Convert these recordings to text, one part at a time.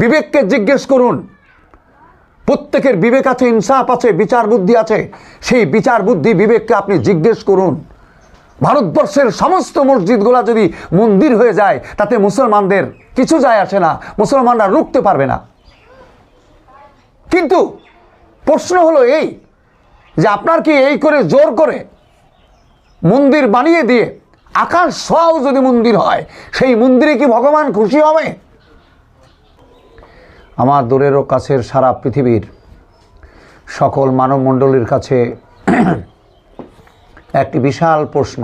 বিবেককে জিজ্ঞেস করুন। প্রত্যেকের বিবেক আছে, ইনসাফ আছে, বিচার বুদ্ধি আছে। সেই বিচার বুদ্ধি বিবেককে আপনি জিজ্ঞেস করুন। ভারতবর্ষের সমস্ত মসজিদগুলো যদি মন্দির হয়ে যায়, তাতে মুসলমানদের কিছু যায় আসে না, মুসলমানরা রুখতে পারবে না। কিন্তু প্রশ্ন হলো এই, যে আপনার কি এই করে জোর করে মন্দির বানিয়ে দিয়ে আকাশ ছোঁয়াও যদি মন্দির হয়, সেই মন্দিরে কি ভগবান খুশি হবে? আমার দূরেরও কাছের সারা পৃথিবীর সকল মানবমণ্ডলীর কাছে একটি বিশাল প্রশ্ন।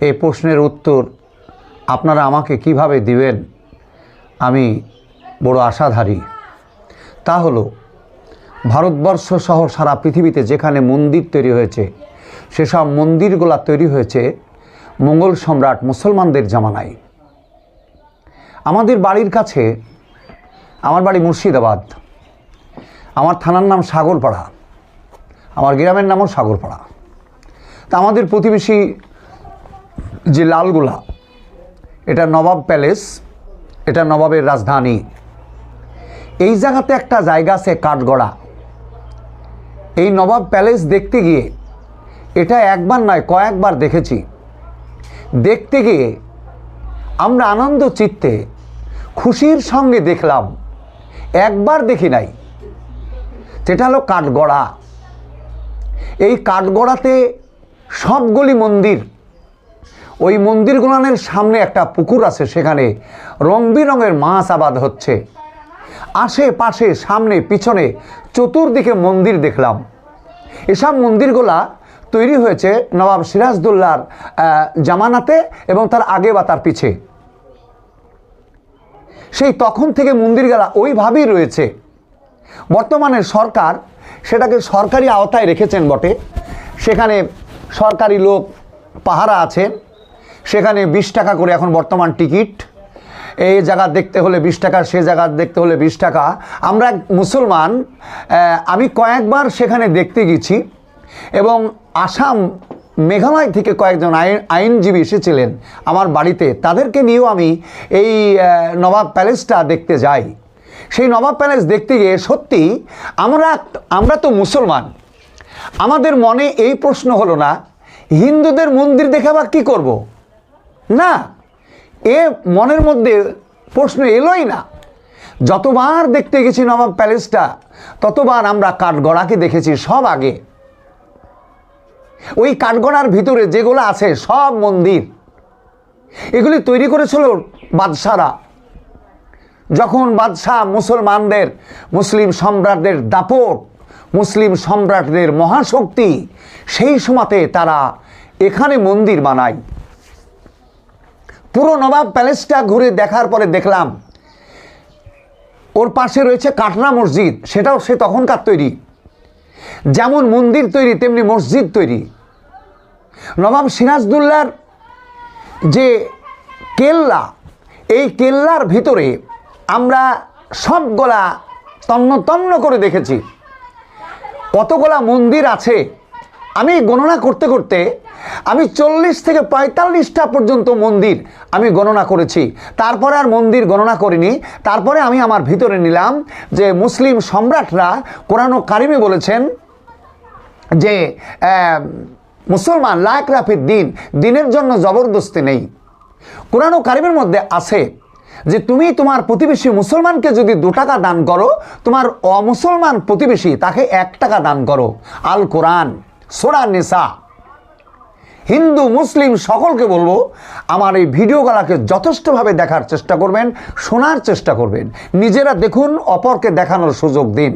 এই প্রশ্নের উত্তর আপনারা আমাকে কীভাবে দিবেন আমি বড় আশাধারী। তা হলো, ভারতবর্ষ সহ সারা পৃথিবীতে যেখানে মন্দির তৈরি হয়েছে, সেসব মন্দিরগুলো তৈরি হয়েছে মঙ্গল সম্রাট মুসলমানদের জামানায়। আমাদের বাড়ির কাছে আমার বাড়ি মুর্শিদাবাদ। আমার থানার নাম সাগরপাড়া। আমার গ্রামের নামও সাগরপাড়া। তা আমাদের প্রতিবেশী যে লালগোলা, এটা নবাব প্যালেস, এটা নবাবের রাজধানী। এই জায়গাতে একটা জায়গা আছে কাঠগড়া। এই নবাব প্যালেস দেখতে গিয়ে, এটা একবার নয়, কয়েকবার দেখেছি। দেখতে গিয়ে আমরা আনন্দ চিত্তে খুশির সঙ্গে দেখলাম একবার দেখি নাই। সেটা হলো কাঠগড়া। এই কাঠগড়াতে সবগুলি মন্দির। ওই মন্দিরগুলানের সামনে একটা পুকুর আছে, সেখানে রং বেরঙের মাছ আবাদ হচ্ছে। আশেপাশে, সামনে, পিছনে চতুর্দিকে মন্দির দেখলাম। এসব মন্দিরগুলা তৈরি হয়েছে নবাব সিরাজদুল্লার জামানাতে এবং তার আগে বা তার পিছে। সেই তখন থেকে মন্দিরগুলা ওইভাবেই রয়েছে। বর্তমানে সরকার সেটাকে সরকারি আওতায় রেখেছেন বটে। সেখানে সরকারি লোক পাহারা আছে সেখানে বিশ টাকা করে এখন বর্তমান টিকিট। এই জায়গা দেখতে হলে বিশ টাকা, সে জায়গা দেখতে হলে বিশ টাকা। আমরা মুসলমান আমি কয়েকবার সেখানে দেখতে গেছি এবং আসাম মেঘালয় থেকে কয়েকজন আইন, আইনজীবী এসেছিলেন আমার বাড়িতে। তাদেরকে নিয়েও আমি এই নবাব প্যালেসটা দেখতে যাই। সেই নবাব প্যালেস দেখতে গিয়ে সত্যি আমরা আমরা তো মুসলমান। আমাদের মনে এই প্রশ্ন হলো না, হিন্দুদের মন্দির দেখে আবার কী করব? না, এ মনের মধ্যে প্রশ্ন এলোই না। যতবার দেখতে গেছি নবাব প্যালেসটা, ততবার আমরা কাঠগড়াকে দেখেছি সব আগে। ওই কাঠগড়ার ভিতরে যেগুলো আছে, সব মন্দির। এগুলি তৈরি করেছিল বাদশারা। যখন বাদশাহ মুসলমানদের, মুসলিম সম্রাটদের দাপট, মুসলিম সম্রাটদের মহাশক্তি, সেই সময়তে তারা এখানে মন্দির বানায়। পুরো নবাব প্যালেসটা ঘুরে দেখার পরে দেখলাম, ওর পাশে রয়েছে কাটনা মসজিদ, সেটাও সে তখনকার তৈরি। যেমন মন্দির তৈরি, তেমনি মসজিদ তৈরি। নবাব সিরাজদুল্লার যে কেল্লা, এই কেল্লার ভিতরে আমরা সবগুলা তন্ন তন্ন করে দেখেছি। কতগুলা মন্দির আছে? আমি গণনা করতে করতে আমি চল্লিশ থেকে পঁয়তাল্লিশটা পর্যন্ত মন্দির আমি গণনা করেছি। তারপরে আর মন্দির গণনা করিনি। তারপরে আমি আমার ভিতরে নিলাম যে মুসলিম সম্রাটরা কোরআন কারিমে বলেছেন যে মুসলমান লায়ক রাফির দিন, দিনের জন্য জবরদস্তি নেই। কোরআন কারিমের মধ্যে আছে যে, তুমি তোমার প্রতিবেশী মুসলমানকে যদি দু টাকা দান করো, তোমার অমুসলমান প্রতিবেশী তাকে এক টাকা দান করো। আল কোরআন, সোরা নেশা হিন্দু, মুসলিম সকলকে বলব, আমার এই ভিডিওগুলোকে যথেষ্টভাবে দেখার চেষ্টা করবেন, শোনার চেষ্টা করবেন। নিজেরা দেখুন, অপরকে দেখানোর সুযোগ দিন।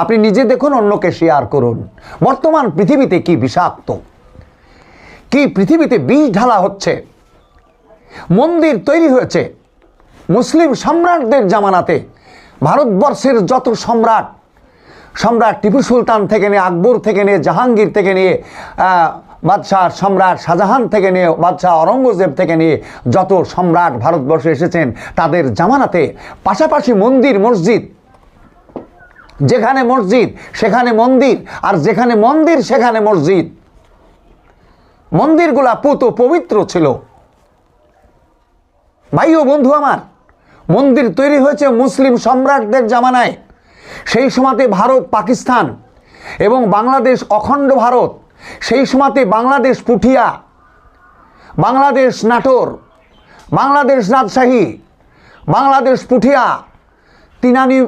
আপনি নিজে দেখুন, অন্যকে শেয়ার করুন। বর্তমান পৃথিবীতে কি বিষাক্ত? কি পৃথিবীতে বিষ ঢালা হচ্ছে? মন্দির তৈরি হয়েছে। মুসলিম সম্রাটদের জামানাতে ভারতবর্ষের যত সম্রাট সম্রাট টিপু সুলতান থেকে নিয়ে, আকবর থেকে নিয়ে, জাহাঙ্গীর থেকে নিয়ে বাদশাহ সম্রাট শাহজাহান থেকে নিয়ে, বাদশাহ অরঙ্গজেব থেকে নিয়ে যত সম্রাট ভারতবর্ষে এসেছেন, তাদের জামানাতে পাশাপাশি মন্দির, মসজিদ যেখানে মসজিদ, সেখানে মন্দির, আর যেখানে মন্দির, সেখানে মসজিদ। মন্দিরগুলা পুত পবিত্র ছিল। ভাই ও বন্ধু আমার, মন্দির তৈরি হয়েছে মুসলিম সম্রাটদের জামানায়। সেই সময়তে ভারত, পাকিস্তান এবং বাংলাদেশ অখণ্ড ভারত, সেই সময়তে বাংলাদেশ পুঠিয়া, বাংলাদেশ নাটোর, বাংলাদেশ রাজশাহী, বাংলাদেশ পুঠিয়া, তিনানি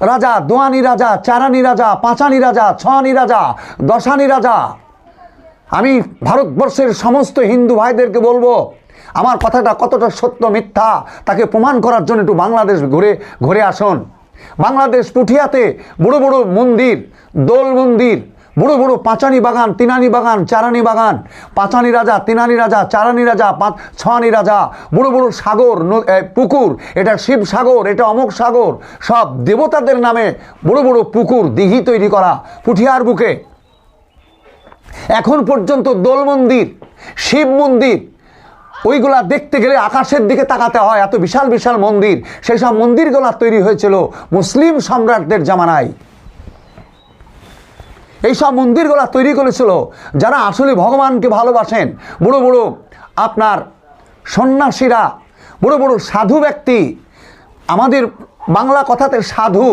রাজা, দোয়ানি রাজা, চারানি রাজা, পাঁচানি রাজা, ছয়ানি রাজা, দশানি রাজা। আমি ভারতবর্ষের সমস্ত হিন্দু ভাইদেরকে বলব, আমার কথাটা কতটা সত্য মিথ্যা তাকে প্রমাণ করার জন্য একটু বাংলাদেশ ঘুরে ঘুরে আসুন। বাংলাদেশ পুঠিয়াতে বড় বড় মন্দির, দোল মন্দির বড় বড়, পাঁচানি বাগান, তিনানি বাগান, চারানি বাগান। পাঁচানি রাজা, তিনানি রাজা, চারানি রাজা ছয়ানি রাজা। বড় বড় সাগর পুকুর, এটা শিব সাগর, এটা অমুক সাগর। সব দেবতাদের নামে বড় বড় পুকুর, দিঘি তৈরি করা পুঠিয়ার বুকে। এখন পর্যন্ত দোল মন্দির, শিব মন্দির, ওইগুলা দেখতে গেলে আকাশের দিকে তাকাতে হয়, এত বিশাল বিশাল মন্দির। সেই সব মন্দিরগুলা তৈরি হয়েছিল মুসলিম সম্রাটদের জামানায়। এইসব মন্দিরগুলো তৈরি করেছিল যারা আসলে ভগবানকে ভালোবাসেন। বড় বড় আপনার সন্ন্যাসীরা, বড় বড় সাধু ব্যক্তি, আমাদের বাংলা কথাতে সাধু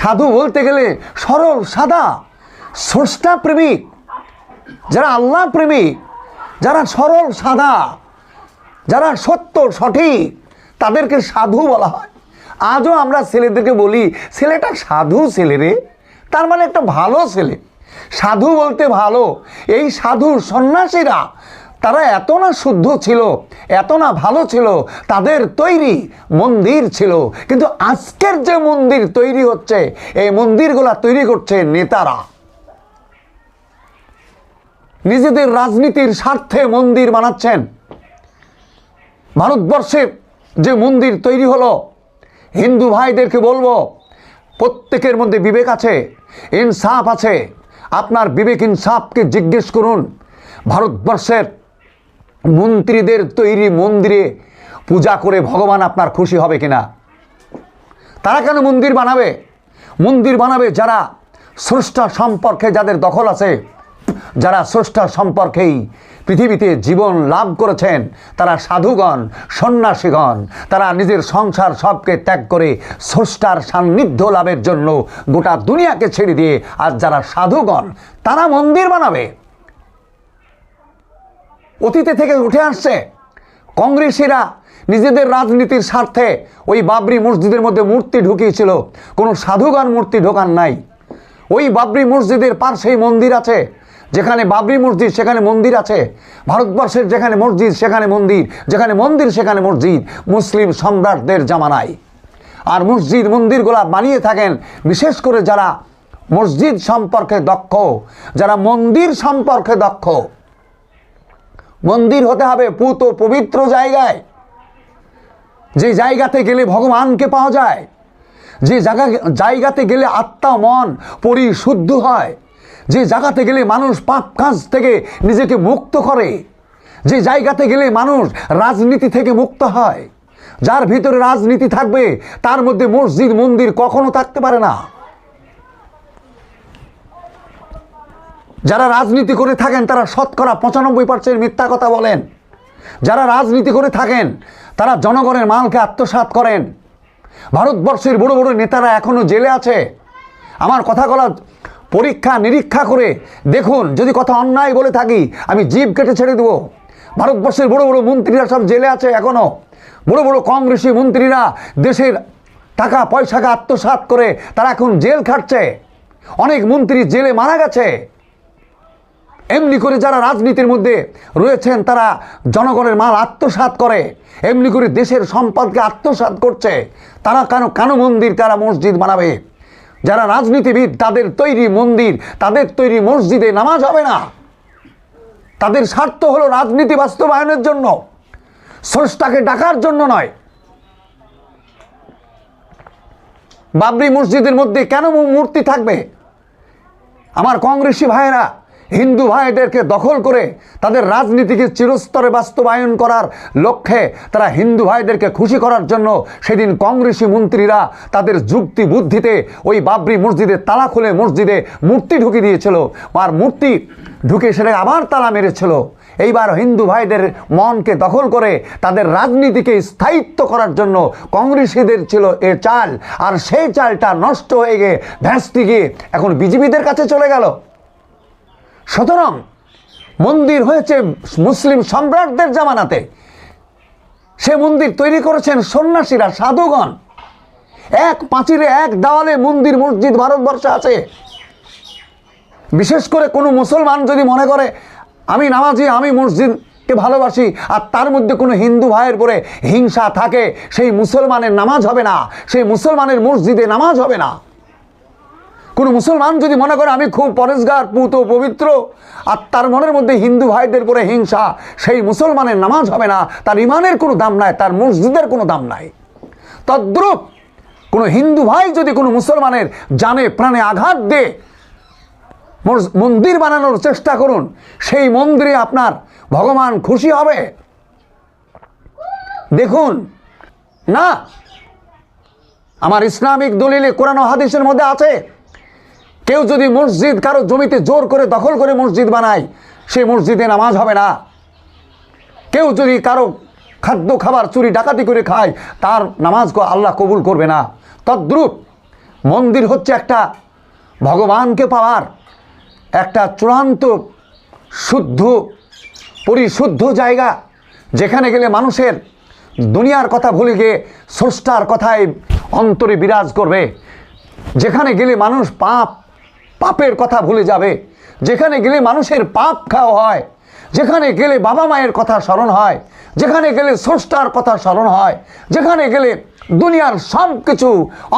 সাধু বলতে গেলে সরল, সাদা, স্রষ্টা প্রেমিক, যারা আল্লাহ প্রেমিক, যারা সরল, সাদা, যারা সত্য, সঠিক, তাদেরকে সাধু বলা হয়। আজও আমরা ছেলেদেরকে বলি, ছেলেটা সাধু ছেলে রে, তার মানে একটা ভালো ছেলে। সাধু বলতে ভালো। এই সাধু সন্ন্যাসীরা, তারা এত না শুদ্ধ ছিল, এত না ভালো ছিল, তাদের তৈরি মন্দির ছিল। কিন্তু আজকের যে মন্দির তৈরি হচ্ছে, এই মন্দিরগুলা তৈরি করছে নেতারা। নিজেদের রাজনীতির স্বার্থে মন্দির বানাচ্ছেন। ভারতবর্ষের যে মন্দির তৈরি হলো, হিন্দু ভাইদেরকে বলব, প্রত্যেকের মধ্যে বিবেক আছে, ইনসাফ আছে আপনার বিবেক ইনসাফকে জিজ্ঞেস করুন। ভারতবর্ষের মন্ত্রীদের তৈরি মন্দিরে পূজা করে ভগবান আপনার খুশি হবে কিনা? তারা কেন মন্দির বানাবে? মন্দির বানাবে যারা স্রষ্টা সম্পর্কে যাদের দখল আছে, যারা স্রষ্টা সম্পর্কেই পৃথিবীতে জীবন লাভ করেছেন তারা সাধুগণ, সন্ন্যাসীগণ, তারা নিজের সংসার সবকে ত্যাগ করে স্রষ্টার সান্নিধ্য লাভের জন্য গোটা দুনিয়াকে ছেড়ে দিয়ে আর যারা সাধুগণ, তারা মন্দির বানাবে। অতীতে থেকে উঠে আসছে, কংগ্রেসীরা নিজেদের রাজনীতির স্বার্থে ওই বাবরি মসজিদের মধ্যে মূর্তি ঢুকিয়েছিল, কোনো সাধুগণ মূর্তি ঢোকান নাই। ওই বাবরি মসজিদের পার্শ্বেই মন্দির আছে যেখানে বাবরি মসজিদ, সেখানে মন্দির আছে। ভারতবর্ষের যেখানে মসজিদ, সেখানে মন্দির, যেখানে মন্দির, সেখানে মসজিদ। মুসলিম সম্রাটদের জামানায়। আর মসজিদ, মন্দিরগুলা বানিয়ে থাকেন বিশেষ করে যারা মসজিদ সম্পর্কে দক্ষ, যারা মন্দির সম্পর্কে দক্ষ। মন্দির হতে হবে পুত পবিত্র জায়গায়। যে জায়গাতে গেলে ভগবানকে পাওয়া যায়। যে জায়গা জায়গাতে গেলে আত্মা, মন পরিশুদ্ধ হয়। যে জায়গাতে গেলে মানুষ পাপ কাজ থেকে নিজেকে মুক্ত করে, যে জায়গাতে গেলে মানুষ রাজনীতি থেকে মুক্ত হয়, যার ভিতরে রাজনীতি থাকবে, তার মধ্যে মসজিদ, মন্দির কখনো থাকতে পারে না। যারা রাজনীতি করে থাকেন, তারা শতকরা পঁচানব্বই পার্সেন্ট মিথ্যা কথা বলেন। যারা রাজনীতি করে থাকেন, তারা জনগণের মালকে আত্মসাৎ করেন। ভারতবর্ষের বড় বড় নেতারা এখনও জেলে আছে। আমার কথা কথাগুলো পরীক্ষা নিরীক্ষা করে দেখুন, যদি কথা অন্যায় বলে থাকি, আমি জীব কেটে ছেড়ে দেবো। ভারতবর্ষের বড় বড় মন্ত্রীরা সব জেলে আছে এখনও বড় বড় কংগ্রেসি মন্ত্রীরা দেশের টাকা, পয়সাকে আত্মসাৎ করে তারা এখন জেল খাটছে। অনেক মন্ত্রী জেলে মারা গেছে। এমনি করে যারা রাজনীতির মধ্যে রয়েছেন, তারা জনগণের মাল আত্মসাৎ করে। এমনি করে দেশের সম্পদকে আত্মসাৎ করছে। তারা কেন কেন মন্দির তারা মসজিদ বানাবে? যারা রাজনীতিবিদ, তাদের তৈরি মন্দির, তাদের তৈরি মসজিদে নামাজ হবে না। তাদের স্বার্থ হলো রাজনীতি বাস্তবায়নের জন্য, স্রষ্টাকে ডাকার জন্য নয়। বাবরি মসজিদের মধ্যে কেন মূর্তি থাকবে? আমার কংগ্রেসি ভাইয়েরা হিন্দু ভাইদেরকে দখল করে তাদের রাজনীতিকে চিরস্তরে বাস্তবায়ন করার লক্ষ্যে তারা হিন্দু ভাইদেরকে খুশি করার জন্য সেদিন কংগ্রেসি মন্ত্রীরা তাদের যুক্তি বুদ্ধিতে ওই বাবরি মসজিদে তালা খুলে মসজিদে মূর্তি ঢুকিয়ে দিয়েছিল। আর মূর্তি ঢুকে সেটাকে আবার তালা মেরেছিল। এইবার হিন্দু ভাইদের মনকে দখল করে তাদের রাজনীতিকে স্থায়িত্ব করার জন্য কংগ্রেসীদের ছিল এ চাল। আর সেই চালটা নষ্ট হয়ে গিয়ে ভ্যাস্তি গিয়ে এখন বিজেপিদের কাছে চলে গেল। সুতরাং মন্দির হয়েছে মুসলিম সম্রাটদের জামানাতে। সে মন্দির তৈরি করেছেন সন্ন্যাসীরা, সাধুগণ। এক পাঁচিরে এক দেওয়ালে মন্দির, মসজিদ ভারতবর্ষে আছে। বিশেষ করে কোনো মুসলমান যদি মনে করে, আমি নামাজি, আমি মসজিদকে ভালোবাসি, আর তার মধ্যে কোনো হিন্দু ভাইয়ের পরে হিংসা থাকে, সেই মুসলমানের নামাজ হবে না, সেই মুসলমানের মসজিদে নামাজ হবে না। কোনো মুসলমান যদি মনে করে আমি খুব পরেশগার, পুত, পবিত্র, আর তার মনের মধ্যে হিন্দু ভাইদের পরে হিংসা, সেই মুসলমানের নামাজ হবে না, তার ইমানের কোনো দাম নাই, তার মসজিদের কোনো দাম নাই। তদ্রূপ কোনো হিন্দু ভাই যদি কোনো মুসলমানের জানে, প্রাণে আঘাত দে মন্দির বানানোর চেষ্টা করুন, সেই মন্দিরে আপনার ভগবান খুশি হবে। দেখুন, না, আমার ইসলামিক দলিলে কোরআন হাদিসের মধ্যে আছে কেউ যদি মসজিদ কারও জমিতে জোর করে দখল করে মসজিদ বানায় সেই মসজিদে নামাজ হবে না। কেউ যদি কারও খাদ্য খাবার চুরি ডাকাতি করে খায়, তার নামাজ আল্লাহ কবুল করবে না। তদ্রুপ মন্দির হচ্ছে একটা ভগবানকে পাওয়ার একটা চূড়ান্ত শুদ্ধ, পরিশুদ্ধ জায়গা, যেখানে গেলে মানুষের দুনিয়ার কথা ভুলে গিয়ে স্রষ্টার কথায় অন্তরে বিরাজ করবে। যেখানে গেলে মানুষ পাপ পাপের কথা ভুলে যাবে। যেখানে গেলে মানুষের পাপ খাওয়া হয়, যেখানে গেলে বাবা মায়ের কথা স্মরণ হয়, যেখানে গেলে স্রষ্টার কথা স্মরণ হয়, যেখানে গেলে দুনিয়ার সব কিছু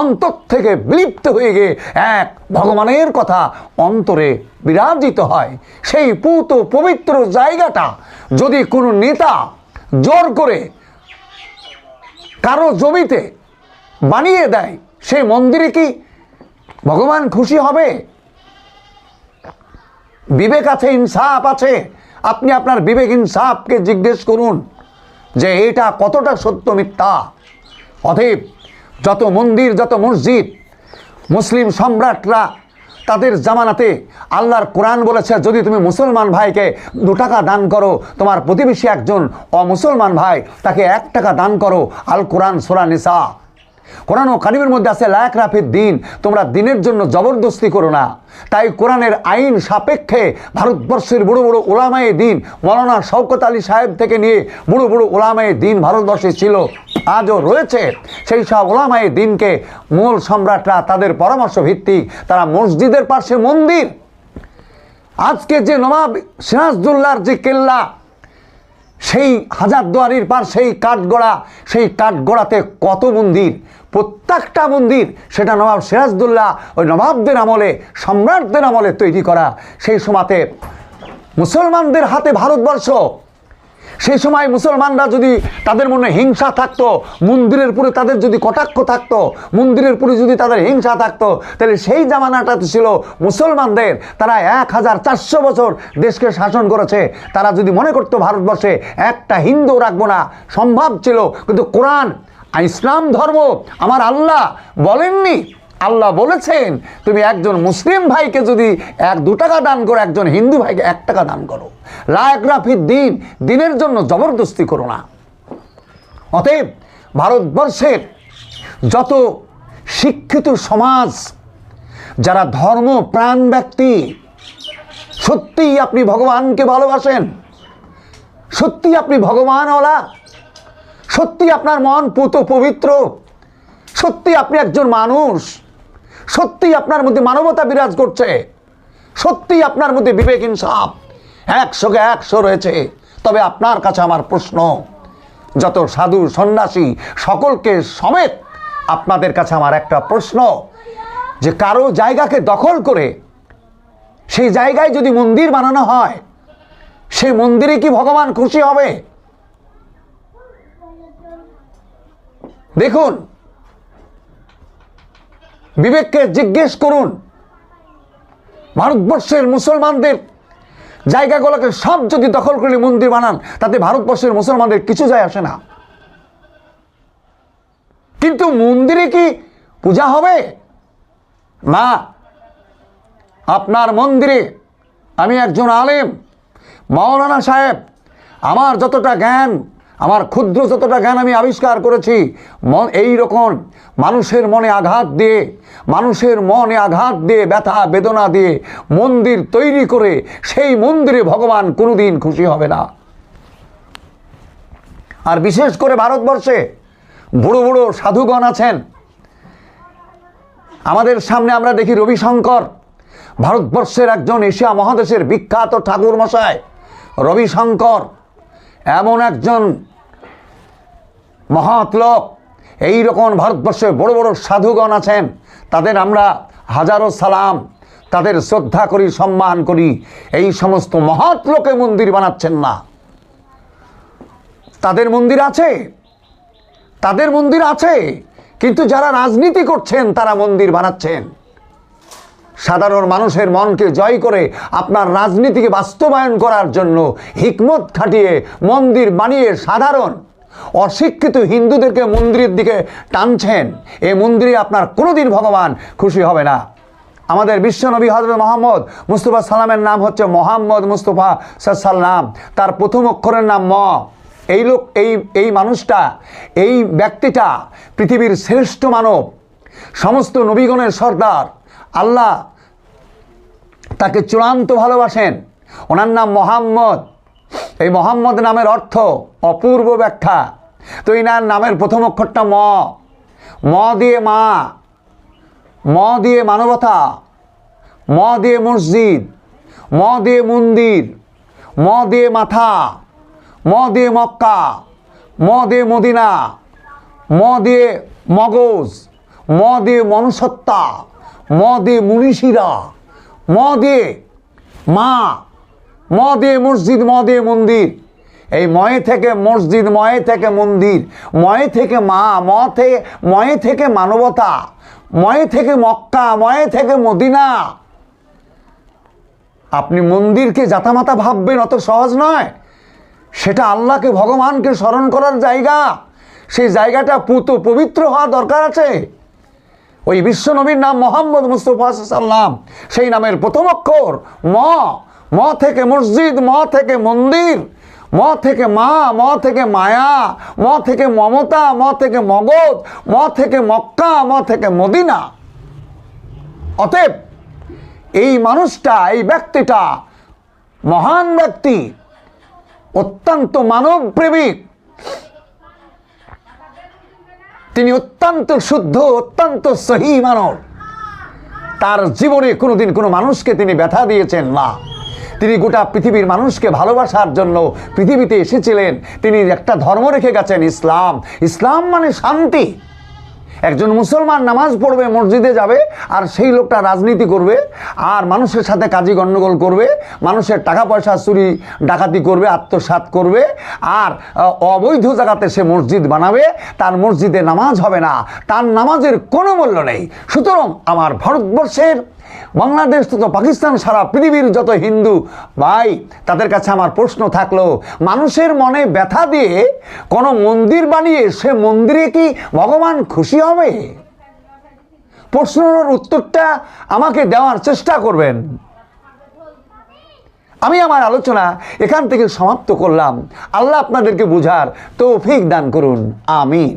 অন্তর থেকে বিলিপ্ত হয়ে গিয়ে এক ভগবানের কথা অন্তরে বিরাজিত হয়। সেই পুত পবিত্র জায়গাটা যদি কোনো নেতা জোর করে কারও জমিতে বানিয়ে দেয় সেই মন্দিরে কি ভগবান খুশি হবে? বিবেক আছে, ইনসাফ আছে। আপনি আপনার বিবেক, ইনসাফকে জিজ্ঞেস করুন যে এটা কতটা সত্য মিথ্যা। অতএব যত মন্দির, যত মসজিদ, মুসলিম সম্রাটরা তাদের জামানাতে আল্লাহর কোরআন বলেছে, যদি তুমি মুসলমান ভাইকে দু টাকা দান করো, তোমার প্রতিবেশী একজন অমুসলমান ভাই, তাকে এক টাকা দান করো, আল কোরআন, সোরা নিসা। কোরআন ও কারিমের মধ্যে আছে লায়ক রাফির দিন তোমরা দিনের জন্য জবরদস্তি করো না। তাই কোরআনের আইন সাপেক্ষে ভারতবর্ষের বড় বড় ওলামায়ে দিন মৌলানা শওকত আলী সাহেব থেকে নিয়ে বড় বড় ওলামায়ে দিন ভারতবর্ষে ছিল, আজও রয়েছে। সেই সব ওলামায়ে দিনকে মূল সম্রাটরা তাদের পরামর্শ ভিত্তিক তারা মসজিদের পাশে মন্দির। আজকে যে নবাব সিরাজদুল্লার যে কেল্লা, সেই হাজারদুয়ারির পার সেই কাঠগড়া, সেই কাঠগড়াতে কত মন্দির? প্রত্যেকটা মন্দির, সেটা নবাব সিরাজদুল্লাহ ওই নবাবদের আমলে, সম্রাটদের আমলে তৈরি করা। সেই সময়তে মুসলমানদের হাতে ভারতবর্ষ। সেই সময় মুসলমানরা যদি তাদের মনে হিংসা থাকতো, মন্দিরের পুরে তাদের যদি কটাক্ষ থাকতো, মন্দিরের পুরে যদি তাদের হিংসা থাকতো, তাহলে সেই জামানাটাতে ছিল মুসলমানদের। তারা এক হাজার চারশো বছর দেশকে শাসন করেছে। তারা যদি মনে করতো ভারতবর্ষে একটা হিন্দু রাখব না, সম্ভব ছিল। কিন্তু কোরআন আর ইসলাম ধর্ম আমার আল্লাহ বলেননি। আল্লাহ বলেছেন, তুমি একজন মুসলিম ভাইকে যদি এক দু টাকা দান করো, একজন হিন্দু ভাইকে এক টাকা দান করো। লায়করাফির দিন, দিনের জন্য জবরদস্তি করো না। অতএব ভারতবর্ষের যত শিক্ষিত সমাজ, যারা ধর্ম প্রাণ ব্যক্তি, সত্যিই আপনি ভগবানকে ভালোবাসেন সত্যি আপনি ভগবানওয়ালা সত্যি আপনার মন পুত পবিত্র? সত্যি আপনি একজন মানুষ? সত্যি আপনার মধ্যে মানবতা বিরাজ করছে? সত্যি আপনার মধ্যে বিবেক ইনসাফ? একশোকে একশো রয়েছে। তবে আপনার কাছে আমার প্রশ্ন, যত সাধু সন্ন্যাসী সকলকে সমেত আপনাদের কাছে আমার একটা প্রশ্ন, যে কারও জায়গাকে দখল করে সেই জায়গায় যদি মন্দির বানানো হয়, সেই মন্দিরে কি ভগবান খুশি হবে? দেখুন। বিবেককে জিজ্ঞেস করুন। ভারতবর্ষের মুসলমানদের জায়গাগুলোকে সব যদি দখল করে মন্দির বানান, তাতে ভারতবর্ষের মুসলমানদের কিছু যায় আসে না। কিন্তু মন্দিরে কি পূজা হবে? না। আপনার মন্দিরে আমি একজন আলেম, মাওলানা সাহেব, আমার যতটা জ্ঞান আমার ক্ষুদ্র যতটা জ্ঞান আমি আবিষ্কার করেছি, মন এই রকম। মানুষের মনে আঘাত দিয়ে, মানুষের মনে আঘাত দিয়ে, ব্যথা, বেদনা দিয়ে মন্দির তৈরি করে সেই মন্দিরে ভগবান কোনোদিন খুশি হবে না। আর বিশেষ করে ভারতবর্ষে বুড়ো বুড়ো সাধুগণ আছেন। আমাদের সামনে আমরা দেখি রবিশঙ্কর, ভারতবর্ষের একজন এশিয়া মহাদেশের বিখ্যাত ঠাকুর মশাই রবিশঙ্কর। এমন একজন মহৎ লোক। এই রকম ভারতবর্ষে বড় বড় সাধুগণ আছেন। তাদের আমরা হাজারো সালাম। তাদের শ্রদ্ধা করি, সম্মান করি। এই সমস্ত মহৎ লোকে মন্দির বানাচ্ছেন না। তাদের মন্দির আছে। তাদের মন্দির আছে। কিন্তু যারা রাজনীতি করছেন, তারা মন্দির বানাচ্ছেন। সাধারণ মানুষের মনকে জয় করে আপনার রাজনীতিকে বাস্তবায়ন করার জন্য হিকমত খাটিয়ে মন্দির বানিয়ে সাধারণ অশিক্ষিত হিন্দুদেরকে মন্দিরের দিকে টানছেন। এই মন্দিরে আপনার কোনোদিন ভগবান খুশি হবে না। আমাদের বিশ্বনবী হজরত মোহাম্মদ মুস্তফা সালামের নাম হচ্ছে মোহাম্মদ মুস্তফা সাল্লাম। তার প্রথম অক্ষরের নাম ম। এই লোক, এই এই মানুষটা, এই ব্যক্তিটা পৃথিবীর শ্রেষ্ঠ মানব। সমস্ত নবীগণের সর্দার। আল্লাহ তাকে চূড়ান্ত ভালোবাসেন। ওনার নাম মোহাম্মদ। এই মোহাম্মদ নামের অর্থ অপূর্ব ব্যাখ্যা তো এনার নামের প্রথম অক্ষরটা ম ম দিয়ে মা ম দিয়ে মানবতা ম দিয়ে মসজিদ ম দিয়ে মন্দির ম দিয়ে মাথা ম দিয়ে মক্কা ম দিয়ে মদিনা ম দিয়ে মগজ ম দিয়ে মনুষ্যত্বা ম দিয়ে মনীষীরা ম দিয়ে মা ম দিয়ে মসজিদ ম দিয়ে মন্দির। এই ময়ে থেকে মসজিদ, ময়ে থেকে মন্দির, ময়ে থেকে মা ম থেকে ময়ে থেকে মানবতা, ময়ে থেকে মক্কা, ময়ে থেকে মদিনা। আপনি মন্দিরকে জাতামাতা ভাববেন, অত সহজ নয়। সেটা আল্লাহকে, ভগবানকে স্মরণ করার জায়গা। সেই জায়গাটা পুত পবিত্র হওয়া দরকার আছে। ওই বিশ্বনবীর নাম মোহাম্মদ মুস্তফা সাল্লাম, সেই নামের প্রথম অক্ষর ম। ম থেকে মসজিদ, ম থেকে মন্দির, ম থেকে মা, ম থেকে মায়া, ম থেকে মমতা, ম থেকে মগজ ম থেকে মক্কা, ম থেকে মদিনা। অতএব এই মানুষটা, এই ব্যক্তিটা মহান ব্যক্তি, অত্যন্ত মানব প্রেমিক তিনি অত্যন্ত শুদ্ধ, অত্যন্ত সহি মানব। তার জীবনে কোনোদিন কোনো মানুষকে তিনি ব্যথা দিয়েছেন না। তিনি গোটা পৃথিবীর মানুষকে ভালোবাসার জন্য পৃথিবীতে এসেছিলেন। তিনি একটা ধর্ম রেখে গেছেন, ইসলাম। ইসলাম মানে শান্তি। একজন মুসলমান নামাজ পড়বে, মসজিদে যাবে, আর সেই লোকটা রাজনীতি করবে, আর মানুষের সাথে কাজী গণ্ডগোল করবে, মানুষের টাকা পয়সা চুরি, ডাকাতি করবে, আত্মসাৎ করবে, আর অবৈধ জায়গাতে সে মসজিদ বানাবে, তার মসজিদে নামাজ হবে না। তার নামাজের কোনো মূল্য নেই। সুতরাং আমার ভারতবর্ষের বাংলাদেশ তথা পাকিস্তান সারা পৃথিবীর যত হিন্দু ভাই, তাদের কাছে আমার প্রশ্ন থাকল, মানুষের মনে ব্যথা দিয়ে কোনো মন্দির বানিয়ে সে মন্দিরে কি ভগবান খুশি হবে? প্রশ্নের উত্তরটা আমাকে দেওয়ার চেষ্টা করবেন। আমি আমার আলোচনা এখান থেকে সমাপ্ত করলাম। আল্লাহ আপনাদেরকে বুঝার তৌফিক দান করুন। আমিন।